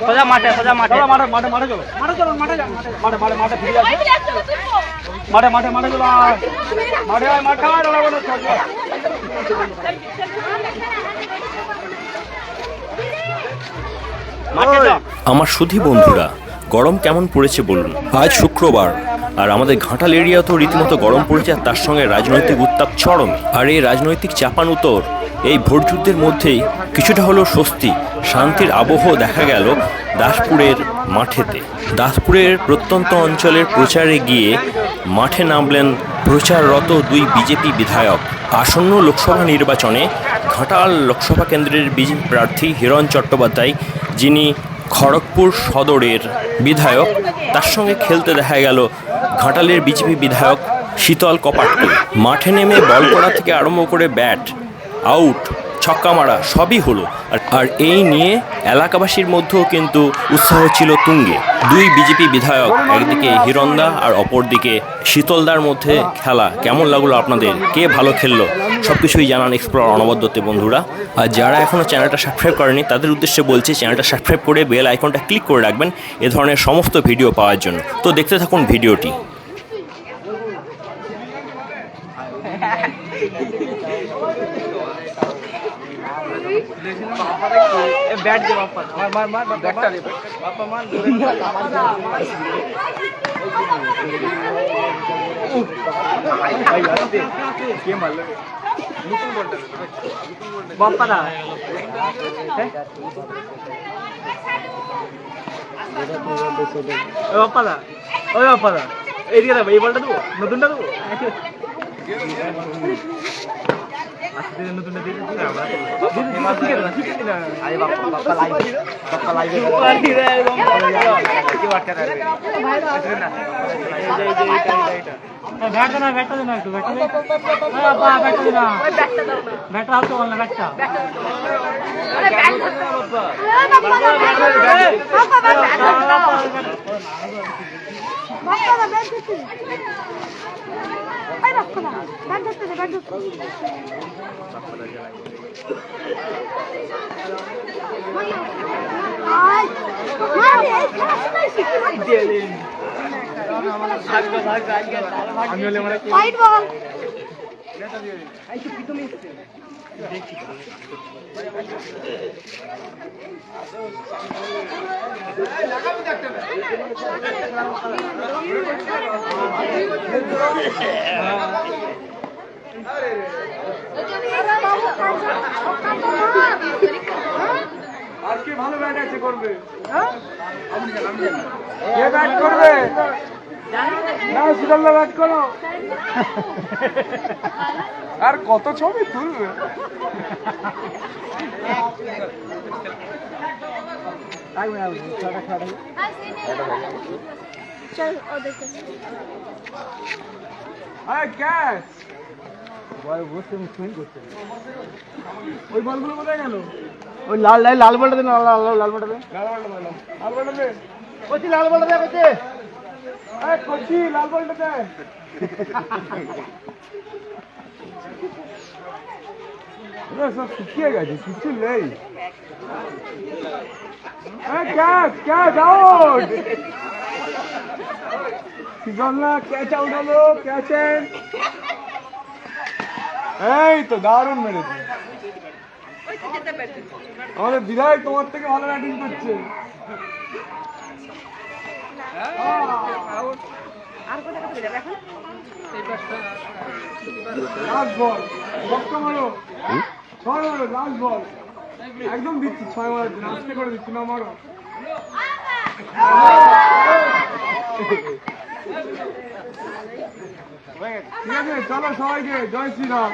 সোজা মাঠে সোজা মাঠে মাঠে মাঠে মাঠে চলো মাঠে চলো মাঠে মাঠে মাঠে মাঠে ফিরে আসো মাঠে মাঠে মাঠে চলো মাঠে মাঠে আমার সুধী বন্ধুরা গরম কেমন পড়েছে বলুন? আজ শুক্রবার। আর আমাদের ঘাটাল এরিয়া তো রীতিমতো গরম পড়েছে, আর তার সঙ্গে রাজনৈতিক উত্তাপ চরমে। আর এই রাজনৈতিক চাপানুতর এই ভোটযুদ্ধের মধ্যেই কিছুটা হলো স্বস্তি, শান্তির আবহ দেখা গেল দাসপুরের মাঠেতে। দাসপুরের প্রত্যন্ত অঞ্চলের প্রচারে গিয়ে মাঠে নামলেন প্রচাররত দুই বিজেপি বিধায়ক। আসন্ন লোকসভা নির্বাচনে ঘাটাল লোকসভা কেন্দ্রের বিজেপি প্রার্থী হিরণ চট্টোপাধ্যায়, যিনি খড়গপুর সদরের বিধায়ক। তার সঙ্গে খেলতে দেখা গেল ঘাটালের বিজেপি বিধায়ক শীতল কপাটকে। মাঠে নেমে বল করা থেকে আরম্ভ করে ব্যাট, আউট ছক্কা মারা সবই হলো। আর- এই নিয়ে এলাকাবাসীর মধ্যেও কিন্তু উৎসাহ ছিল তুঙ্গে। দুই বিজেপি বিধায়ক, একদিকে হিরন্দা আর অপরদিকে শীতলদার মধ্যে খেলা। কেমন লাগল আপনাদের? কে ভালো খেললো? সব কিছুই জানান এক্সপ্লোর অনবদ্যতে, বন্ধুরা। আর যারা এখনও চ্যানেলটা সাবস্ক্রাইব করেনি, তাদের উদ্দেশ্যে বলছি চ্যানেলটা সাবস্ক্রাইব করে বেল আইকনটা ক্লিক করে রাখবেন এ ধরনের সমস্ত ভিডিও পাওয়ার জন্য। তো দেখতে থাকুন ভিডিওটি। ব্যাট দে বাপ্পা মার মার মার ব্যাটটা দে বাপ্পা মার কে মারলো বাপ্পা দা বাপ্পা দা এই বলটা দেবো নতুনটা দেবো ব্যাটটা না ব্যাটটা দে না একটু হলে মানে হোয়াইট আজকে ভালো ব্যাট আছে করবে। কে ব্যাট করবে? না সুদল্লা ব্যাট করো। আর কত ছবি তুলবে? চল ওদের কাছে আরে ক্যাচ ওই বলগুলো কোথায় গেল ওই লাল লাল লাল বলটা দে লাল লাল লাল বলটা দে লাল বলটা দে লাল বলটা দে কচি লাল বলটা দে কচি আরে কচি লাল বলটা দে ওরা সব শুকিয়ে গেছে কিছু নেই ক্যাচ ক্যাচ আউট সিগন্লা ক্যাচ আউট হলো ক্যাচ এই তো দারুণ মেরেছে আমাদের বিধায়ক তোমার থেকে ভালো ব্যাটিং করছে। Last ball. বক্ত মারো ছয় মারো লাস্ট বল একদম দিচ্ছি, ছয় মারার জন্য। আস্তে করে দিচ্ছি, না মারো। ঠিক আছে, চলো সবাইকে। জয় শ্রীরাম শ্রীরাম।